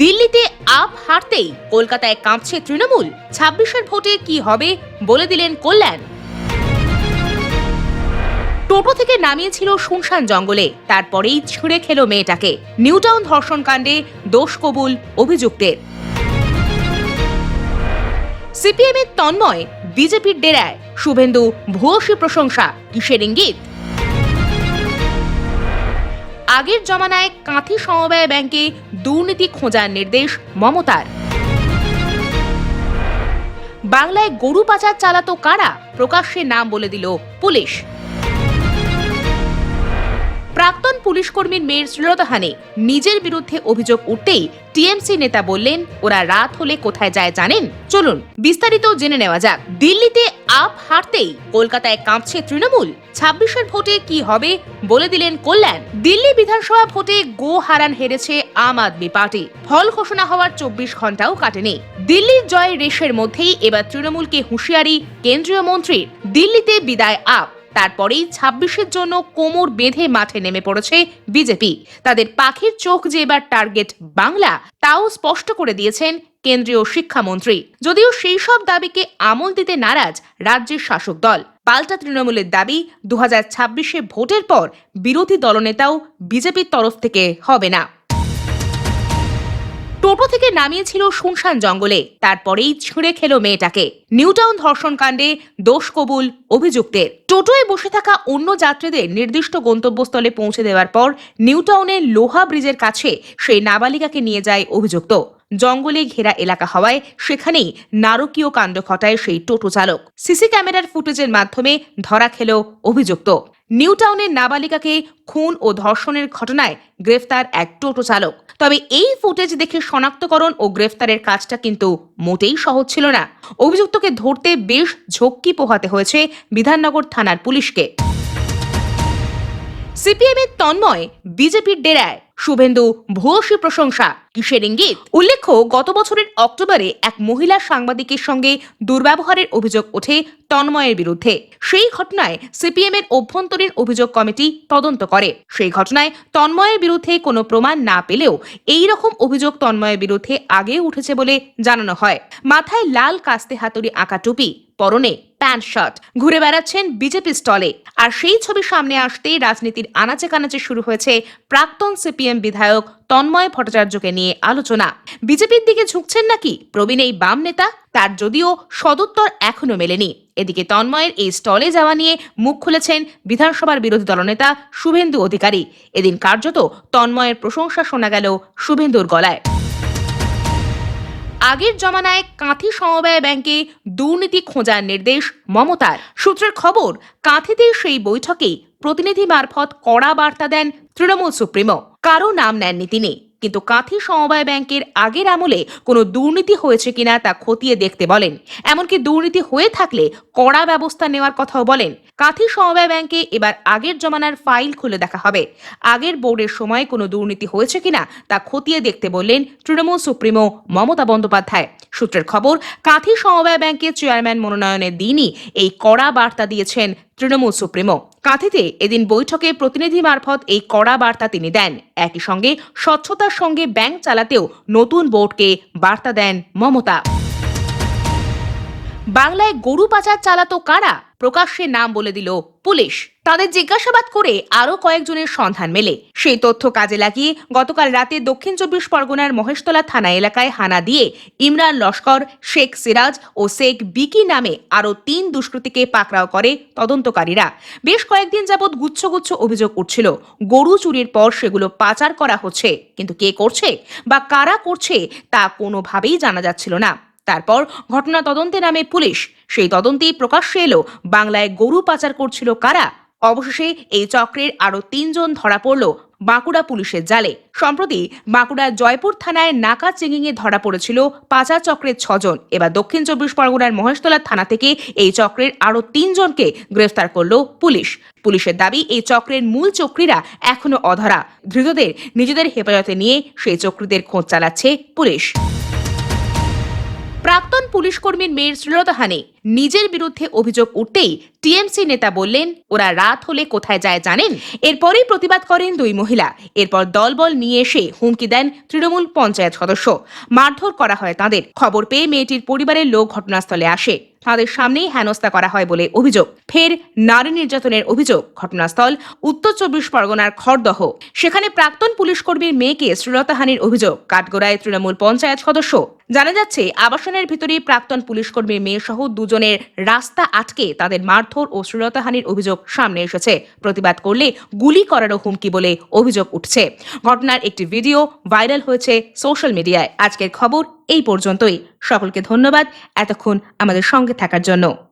দিল্লিতে আপ হারতেই কলকাতায় কাঁপছে তৃণমূল। ছাব্বিশের ভোটে কি হবে বলে দিলেন কল্যাণ। টোটো থেকে নামিয়েছিল শুনশান জঙ্গলে, তারপরেই ছিঁড়ে খেল মেয়েটাকে। নিউটাউন ধর্ষণ কাণ্ডে দোষ কবুল অভিযুক্তের। সিপিএম এর তন্ময়, বিজেপির ডেরায়। শুভেন্দু, ভূয়সী প্রশংসা, কিসের ইঙ্গিত? আগের জমানায় কাঁথি সমবায় ব্যাংকে দুর্নীতি খোঁজার নির্দেশ মমতার। বাংলায় গরু পাচার চালাতো কারা? প্রকাশ্যে নাম বলে দিল পুলিশ। প্রাক্তন পুলিশ কর্মীর মেয়ের শ্লীলতাহানি নিজের বিরুদ্ধে অভিযোগ উঠতেই টিএমসি নেতা বললেন, ওরা রাত হলে কোথায় যায় জানেন? চলুন, বিস্তারিত জেনে নেওয়া যাক। দিল্লিতে আপ হারতেই কলকাতায় কাঁপছে তৃণমূল। ছাব্বিশের ভোটে কি হবে বলে দিলেন কল্যাণ। দিল্লি বিধানসভা ভোটে গো হারান হেরেছে আম আদমি পার্টি। ফল ঘোষণা হওয়ার চব্বিশ ঘন্টাও কাটেনি। দিল্লির জয় রেশের মধ্যেই এবার তৃণমূলকে হুঁশিয়ারি কেন্দ্রীয় মন্ত্রীর। দিল্লিতে বিদায় আপ। তারপরেই ছাব্বিশের জন্য কোমর বেঁধে মাঠে নেমে পড়েছে বিজেপি। তাদের পাখির চোখ যে এবার টার্গেট বাংলা, তাও স্পষ্ট করে দিয়েছেন কেন্দ্রীয় শিক্ষামন্ত্রী। যদিও সেই সব দাবিকে আমল দিতে নারাজ রাজ্যের শাসক দল। পাল্টা তৃণমূলের দাবি দু হাজার ভোটের পর বিরোধী দলনেতাও বিজেপির তরফ থেকে হবে না। টোটো থেকে নামিয়েছিল শুনশান জঙ্গলে। তারপরেই ছিঁড়ে খেলো মেয়েটাকে। নিউটাউন ধর্ষণ কাণ্ডে দোষ কবুল অভিযুক্তের। টোটোয় বসে থাকা অন্য যাত্রীদের নির্দিষ্ট গন্তব্যস্থলে পৌঁছে দেওয়ার পর নিউটাউনের লোহা ব্রিজের কাছে সেই নাবালিকাকে নিয়ে যায় অভিযুক্ত। জঙ্গলে ঘেরা এলাকা হওয়ায় সেখানেই নারকীয় কাণ্ড ঘটায় সেই টোটো চালক। সিসি ক্যামেরার ফুটেজের মাধ্যমে ধরা খেল অভিযুক্ত। নিউটাউনের নাবালিকাকে খুন ও ধর্ষণের ঘটনায় গ্রেফতার এক টোটো চালক। তবে এই ফুটেজ দেখে শনাক্তকরণ ও গ্রেফতারের কাজটা কিন্তু মোটেই সহজ ছিল না। অভিযুক্তকে ধরতে বেশ ঝক্কি পোহাতে হয়েছে বিধাননগর থানার পুলিশকে। সিপিএম এর তন্ময়, বিজেপির ডেরায়। শুভেন্দু, ভূয়সী প্রশংসা। কিসের ইঙ্গিত? উল্লেখ্য, গত বছরের অক্টোবরে এক মহিলা সাংবাদিকের সঙ্গে দুর্ব্যবহারের অভিযোগ ওঠে তন্ময়ের বিরুদ্ধে। সেই ঘটনায় সিপিএম এর অভ্যন্তরীণ অভিযোগ কমিটি তদন্ত করে। সেই ঘটনায় তন্ময়ের বিরুদ্ধে কোনো প্রমাণ না পেলেও এই রকম অভিযোগ তন্ময়ের বিরুদ্ধে আগে উঠেছে বলে জানানো হয়। মাথায় লাল কাস্তে হাতুড়ি আঁকা টুপি, পরনে প্যান্ট শার্ট। ঘুরে বেড়াচ্ছেন বিজেপি স্টলে। আর সেই ছবি সামনে আসতেই রাজনীতির আনাচে কানাচে শুরু হয়েছে প্রাক্তন সিপিএম বিধায়ক তন্ময় ভট্টাচার্যকে নিয়ে আলোচনা। বিজেপির দিকে ঝুঁকছেন নাকি প্রবীণ এই বাম নেতা? তার যদিও সদুত্তর এখনও মেলেনি। এদিকে তন্ময়ের এই স্টলে যাওয়া নিয়ে মুখ খুলেছেন বিধানসভার বিরোধী দলনেতা শুভেন্দু অধিকারী। এদিন কার্যত তন্ময়ের প্রশংসা শোনা গেল শুভেন্দুর গলায়। আগের জমানায় কাঁথি সমবায় ব্যাংকে দুর্নীতি খোঁজার নির্দেশ মমতার। সূত্রের খবর, কাঁথিতে সেই বৈঠকে প্রতিনিধি মারফত কড়া বার্তা দেন তৃণমূল সুপ্রিমো। কারও নাম নেননি তিনি। কিন্তু কাঁথি সমবায় ব্যাংকের আগের আমলে কোনো দুর্নীতি হয়েছে কিনা তা খতিয়ে দেখতে বলেন। এমনকি দুর্নীতি হয়ে থাকলে কড়া ব্যবস্থা নেওয়ার কথাও বলেন। কাঁথি সমবায় ব্যাংকে এবার আগের জমানার ফাইল খুলে দেখা হবে। আগের বোর্ডের সময় কোনো দুর্নীতি হয়েছে কিনা তা খতিয়ে দেখতে বললেন তৃণমূল সুপ্রিমো মমতা বন্দ্যোপাধ্যায়। সূত্রের খবর, কাঁথি সমবায় ব্যাংকের চেয়ারম্যান মনোনয়নের দিনই এই কড়া বার্তা দিয়েছেন তৃণমূল সুপ্রিমো। কাঁথিতে এদিন বৈঠকে প্রতিনিধি মারফত এই কড়া বার্তা তিনি দেন। একই সঙ্গে স্বচ্ছতার সঙ্গে ব্যাংক চালাতেও নতুন বোর্ডকে বার্তা দেন মমতা। বাংলায় গরু পাচার চালাতো কারা? প্রকাশ্যে নাম বলে দিল পুলিশ। তাদের জিজ্ঞাসাবাদ করে আরও কয়েকজনের সন্ধান মেলে। সেই তথ্য কাজে লাগিয়ে গতকাল রাতে দক্ষিণ চব্বিশ পরগনার মহেশতলা থানা এলাকায় হানা দিয়ে ইমরান লস্কর, শেখ সিরাজ ও শেখ বিকি নামে আরও তিন দুষ্কৃতীকে পাকড়াও করে তদন্তকারীরা। বেশ কয়েকদিন যাবৎ গুচ্ছগুচ্ছ অভিযোগ উঠছিল, গরু চুরির পর সেগুলো পাচার করা হচ্ছে, কিন্তু কে করছে বা কারা করছে তা কোনোভাবেই জানা যাচ্ছিল না। তারপর ঘটনা তদন্তে নামে পুলিশ। সেই তদন্তেই প্রকাশ্যে এলো, বাংলায় গরু পাচার করছিল কারা? অবশেষে এই চক্রের আরও তিনজন ধরা পড়ল বাঁকুড়া পুলিশের জালে। সম্প্রতি বাঁকুড়ার জয়পুর থানায় নাকা চেঙ্গিংয়ে ধরা পড়েছিল পাচার চক্রের ছজন। এবার দক্ষিণ চব্বিশ পরগনার মহেশতলা থানা থেকে এই চক্রের আরও তিনজনকে গ্রেফতার করল পুলিশ। পুলিশের দাবি, এই চক্রের মূল চক্রীরা এখনও অধরা। ধৃতদের নিজেদের হেফাজতে নিয়ে সেই চক্রীদের খোঁজ চালাচ্ছে পুলিশ। প্রাক্তন পুলিশ কর্মীর মেয়ের শ্লীলতাহানি। নিজের বিরুদ্ধে অভিযোগ উঠতেই টিএমসি নেতা বললেন, ওরা রাত হলে কোথায় যায় জানেন? এরপরেই প্রতিবাদ করেন দুই মহিলা। এরপর দলবল নিয়ে এসে হুমকি দেন তৃণমূল পঞ্চায়েত সদস্য। মারধর করা হয় তাদের। খবর পেয়ে মেয়েটির পরিবারের লোক ঘটনাস্থলে আসে। তাদের সামনেই হেনস্থা করা হয় বলে অভিযোগ। ফের নারী নির্যাতনের অভিযোগ, ঘটনাস্থল উত্তর চব্বিশ পরগনার খড়দহ। সেখানে প্রাক্তন পুলিশ কর্মীর মেয়েকে শ্লীলতাহানির অভিযোগ, কাঠগোড়ায় তৃণমূল পঞ্চায়েত সদস্য। জানা যাচ্ছে, আবাসনের ভিতরে প্রাক্তন পুলিশ কর্মীর মেয়ে সহ দুজনের রাস্তা আটকে তাদের মারধর ও শ্লীলতাহানির অভিযোগ সামনে এসেছে। প্রতিবাদ করলে গুলি করারও হুমকি বলে অভিযোগ উঠছে। ঘটনার একটি ভিডিও ভাইরাল হয়েছে সোশ্যাল মিডিয়ায়। আজকের খবর এই পর্যন্তই। সকলকে ধন্যবাদ। এতক্ষণ আমাদের সঙ্গে থাকার জন্য।